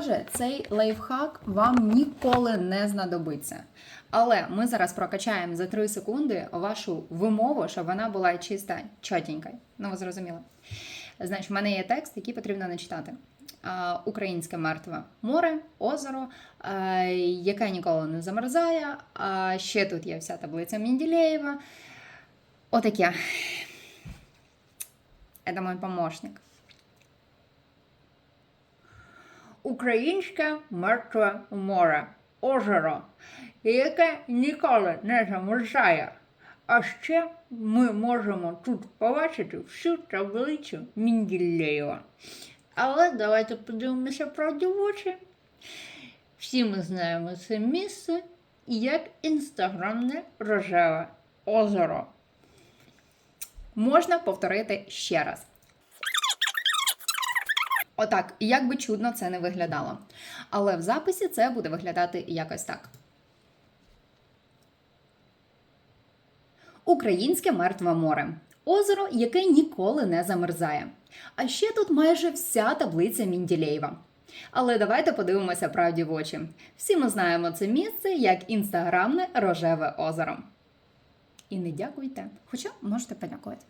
Отже, цей лайфхак вам ніколи не знадобиться. Але ми зараз прокачаємо за 3 секунди вашу вимову, щоб вона була чиста чотенька. Ну, ви зрозуміли. Значить, в мене є текст, який потрібно начитати. Українське мертве море, озеро, яке ніколи не замерзає. А ще тут є вся таблиця Менділеєва. Отаке. Це мій помощник. Українське мертве море, озеро, яке ніколи не замерзає. А ще ми можемо тут побачити всю таблицю Мінділеєва. Але давайте подивимося правді в очі. Всі ми знаємо це місце як інстаграмне рожеве озеро. Можна повторити ще раз. Отак, як би чудно це не виглядало. Але в записі це буде виглядати якось так. Українське мертве море. Озеро, яке ніколи не замерзає. А ще тут майже вся таблиця Мінділеєва. Але давайте подивимося правді в очі. Всі ми знаємо це місце як інстаграмне рожеве озеро. І не дякуйте, хоча можете подякувати.